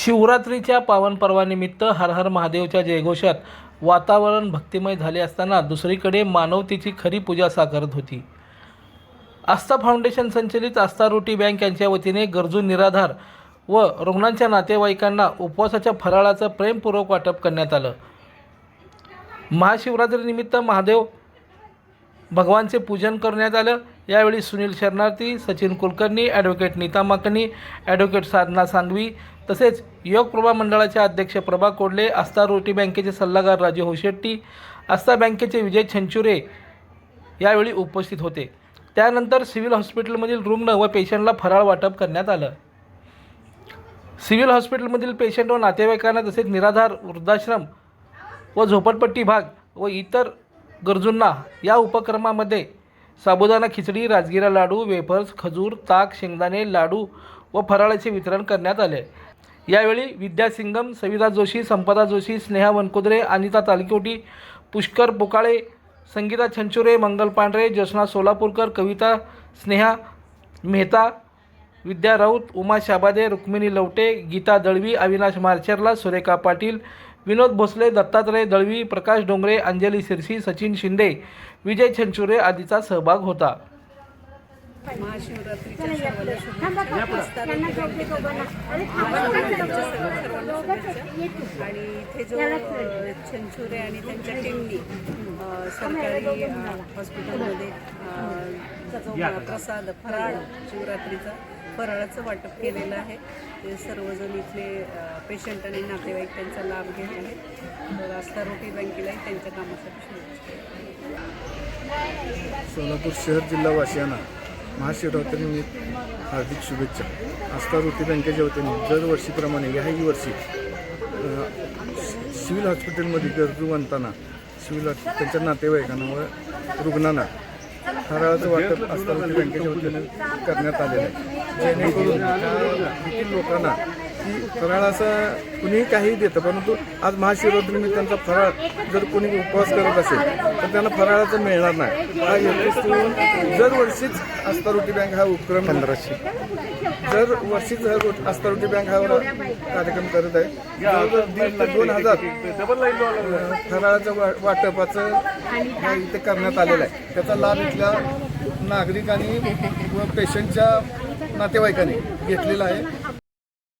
शिवरात्रीच्या पावनपर्वानिमित्त हर हर महादेवच्या जयघोषात वातावरण भक्तिमय झाले असताना दुसरीकडे मानवतेची खरी पूजा साकारत होती. आस्था फाउंडेशन संचलित आस्था रोटी बँक यांच्या वतीने गरजू निराधार व रुग्णांच्या नातेवाईकांना उपवासाच्या फराळाचं प्रेमपूर्वक वाटप करण्यात आलं. महाशिवरात्रीनिमित्त महादेव भगवानचे पूजन करण्यात आलं. यावेळी सुनील शरणार्थी सचिन कुलकर्णी ॲडव्होकेट नीता माकणी ॲडव्होकेट साधना सांगवी तसेच योग प्रभा मंडळाचे अध्यक्ष प्रभा कोडले आस्था रोटी बँकेचे सल्लागार राजू होशेट्टी आस्था बँकेचे विजय छंचुरे यावेळी उपस्थित होते. त्यानंतर सिव्हिल हॉस्पिटलमधील रुग्ण व पेशंटला फराळ वाटप करण्यात आलं. सिव्हिल हॉस्पिटलमधील पेशंट व नातेवाईकांना तसेच निराधार वृद्धाश्रम व झोपडपट्टी भाग व इतर गरजूंना या उपक्रमामध्ये साबुदाणा खिचडी राजगिरा लाडू वेफर्स खजूर ताक शेंगदाणे लाडू व फराळाचे वितरण करण्यात आले. यावेळी विद्या सिंगम सविता जोशी संपदा जोशी स्नेहा वनकुद्रे अनिता तालकोटी पुष्कर पोकाळे संगीता छंचुरे मंगल पांढरे ज्योत्स्ना सोलापूरकर कविता स्नेहा मेहता विद्या राऊत उमा शाबादे रुक्मिणी लवटे गीता दळवी अविनाश मार्चरला सुरेखा पाटील विनोद भोसले दत्तात्रय दळवी प्रकाश डोंगरे अंजली सिरसी सचिन शिंदे विजय छंचुरे आदीचा सहभाग होता. आणि इथे जो छंचुरे आणि त्यांच्या टीमनी सरकारी हॉस्पिटलमध्ये प्रसाद फराळ शिवरात्रीचा फराळाचं वाटप केलेलं आहे. ते सर्वजण इथले पेशंट आणि नातेवाईक त्यांचा लाभ घेत आहेत. तर आस्था रोटी बँकेलाही त्यांच्या कामासाठी शुभेच्छा सोलापूर शहर जिल्हा वासियांना महाशिवरात्रीनिमित्त हार्दिक शुभेच्छा. आस्था रोटी बँकेच्या वतीने दरवर्षीप्रमाणे याही वर्षी सिव्हिल हॉस्पिटलमध्ये गरजूवंतांना सिव्हिल हॉस्पिटल त्यांच्या नातेवाईकांना व रुग्णांना फराळाचं वाटप असताना बँकेच्या वतीने करण्यात आलेलं आहे. जेणेकरून लोकांना की फराळ असं कुणीही काही देतं परंतु आज महाशिवरात्रीनिमित्त त्यांचा फराळ जर कोणी उपवास करत असेल तर त्यांना फराळाचं मिळणार नाही. हा दरवर्षीच आस्था रोटी बँक हा उपक्रम पंधराशे. दर वर्षीच हा रोट आस्था रोटी बँक हा कार्यक्रम करत आहे जवळजवळ दीड ते दोन हजार फराळाचं वा वाटपाचं हा इथे करण्यात आलेलं आहे. त्याचा लाभ इथल्या नागरिकांनी व पेशंटच्या नातेवाईकांनी घेतलेला आहे.